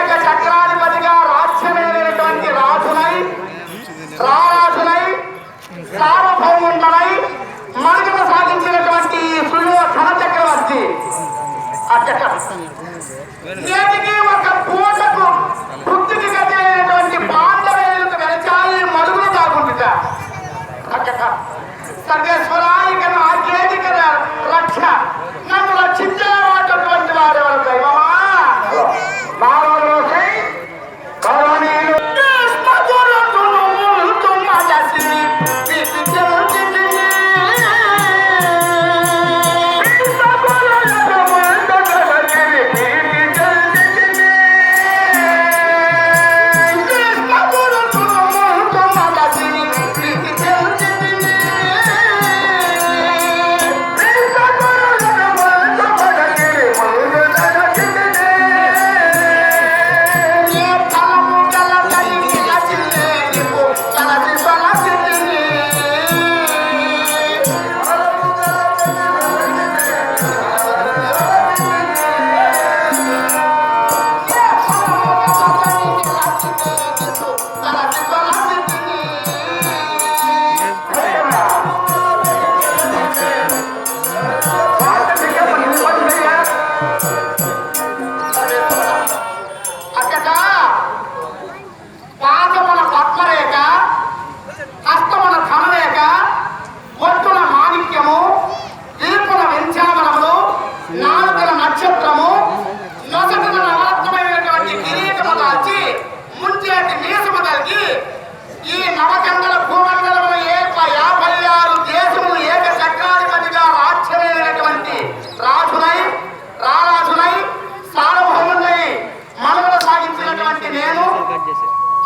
ఏక చక్రాధిపతిగా రాజ్యమైనటువంటి రాజులై రారాజులై సార్వభౌములై మనుగడ సాగించినటువంటి సులో ఘన చక్రవర్తి ఆ ఒక పూటకు వృత్తికి గతిలైనటువంటి పాండవేలకు వెనచాలి మరుగులు తాగుంటుట అక్కడ సర్వేశ్వరాయి కదా ఆకేది కదా రక్ష నన్ను రక్షించా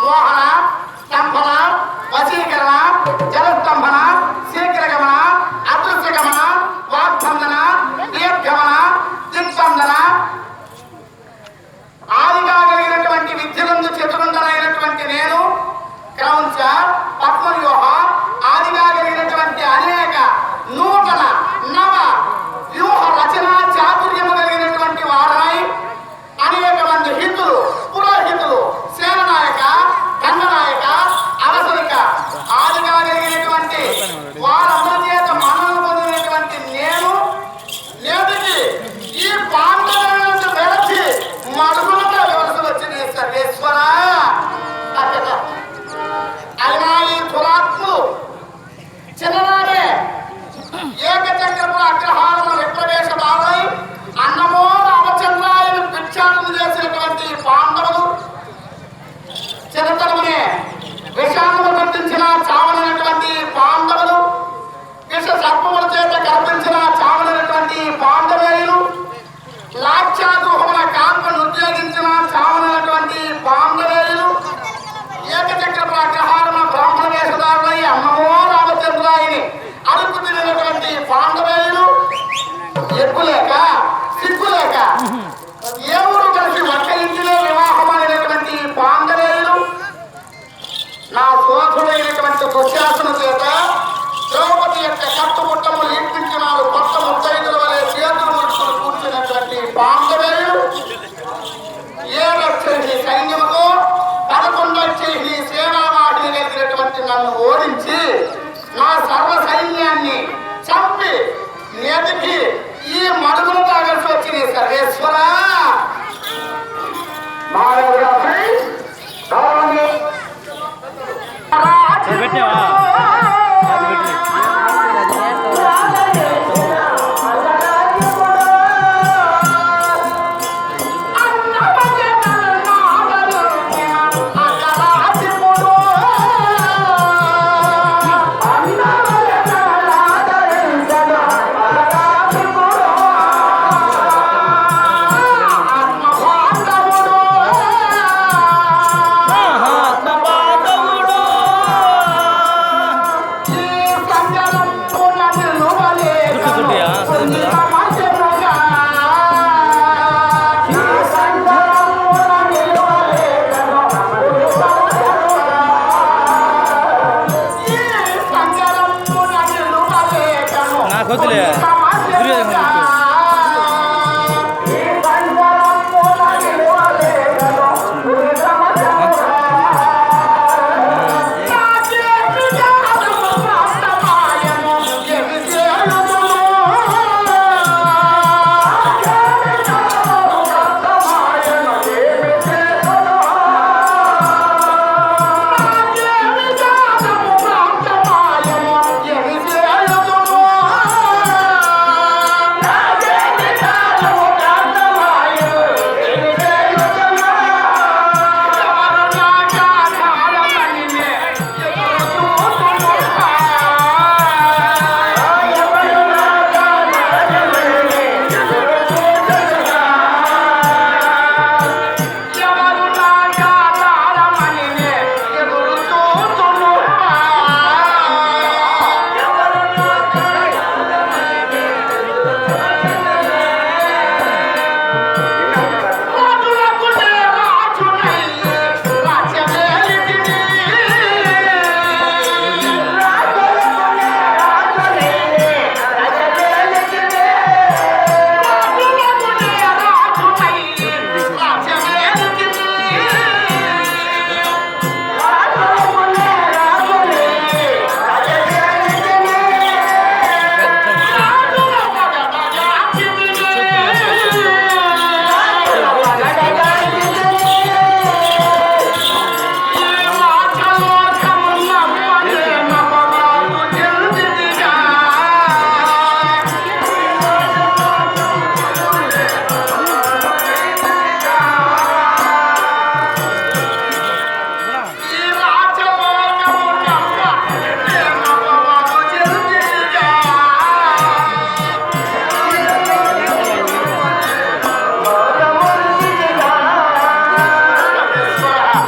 ওয়ালা